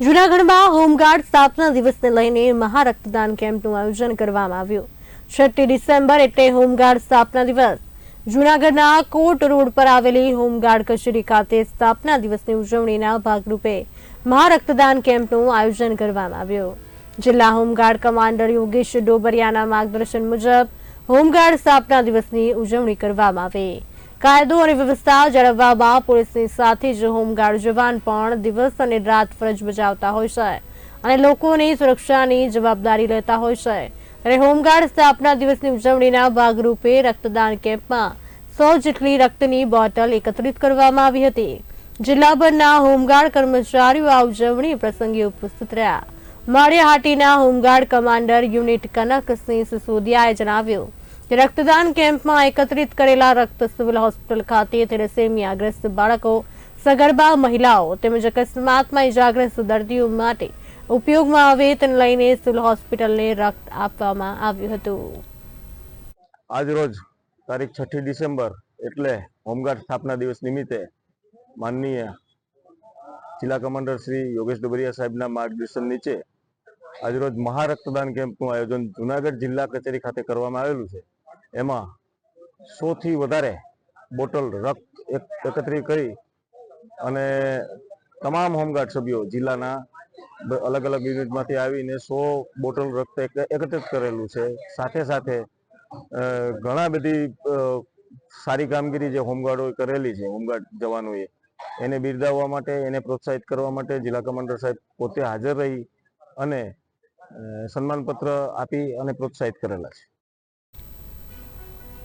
જૂનાગઢમાં હોમગાર્ડ સ્થાપના દિવસને લઈને મહારક્તદાન કેમ્પનું આયોજન કરવામાં આવ્યું. છઠ્ઠી ડિસેમ્બર એટલે હોમગાર્ડ સ્થાપના દિવસ. જૂનાગઢના કોટ રોડ પર આવેલી હોમગાર્ડ કચેરી ખાતે સ્થાપના દિવસની ઉજવણીના ભાગરૂપે મહારક્તદાન કેમ્પનું આયોજન કરવામાં આવ્યું. જિલ્લા હોમગાર્ડ કમાન્ડર યોગેશ ડોબરિયાના માર્ગદર્શન મુજબ હોમગાર્ડ સ્થાપના દિવસની ઉજવણી કરવામાં આવી. કાયદો અને વ્યવસ્થા જાળવવામાં પોલીસની સાથે જ હોમગાર્ડ જવાન પણ દિવસ અને રાત ફરજ બજાવતા હોય છે અને લોકોની સુરક્ષાની જવાબદારી લેતા હોય છે. ત્યારે હોમગાર્ડ સ્થાપના દિવસની ઉજવણીના ભાગરૂપે રક્તદાન કેમ્પમાં સો જેટલી રક્તની બોટલ એકત્રિત કરવામાં આવી હતી. જિલ્લાભરના હોમગાર્ડ કર્મચારીઓ આ ઉજવણી પ્રસંગે ઉપસ્થિત રહ્યા. Maliyahatina home guard commander unit Kanaksinh સિસોદિયાએ જણાવ્યું રક્તદાન કેમ્પમાં એકત્રિત કરેલા રક્ત સિવિલ હોસ્પિટલ ખાતે થેલેસેમિયાગ્રસ્ત બાળકો, સગર્ભા મહિલાઓ તેમજ અકસ્માતમાં ઇજાગ્રસ્ત દર્દીઓ માટે ઉપયોગમાં આવે તેને લઈને સિવિલ હોસ્પિટલને રક્ત આપવામાં આવ્યું હતું. આજરોજ તારીખ છઠ્ઠી ડિસેમ્બર એટલે હોમગાર્ડ સ્થાપના દિવસ નિમિત્તે માનનીય જિલ્લા કમાન્ડર શ્રી યોગેશ ડોબરિયા સાહેબના માર્ગદર્શન નીચે આજરોજ મહારક્તદાન કેમ્પનું આયોજન જુનાગઢ જિલ્લા કચેરી ખાતે કરવામાં આવેલું છે. એમાં સોથી વધારે બોટલ રક્ત એક- એકત્રિત કરી અને તમામ હોમગાર્ડ સભ્યો જિલ્લાના અલગ અલગ યુનિટમાંથી આવીને સો બોટલ રક્ત એક- એકત્રિત કરેલું છે. સાથે સાથે ઘણા બધી સારી કામગીરી જે હોમગાર્ડોએ કરેલી છે, હોમગાર્ડ જવાનોએ, એને બિરદાવવા માટે, એને પ્રોત્સાહિત કરવા માટે જિલ્લા કમાન્ડર સાહેબ પોતે હાજર રહી અને સન્માનપત્ર આપી અને પ્રોત્સાહિત કરેલા છે.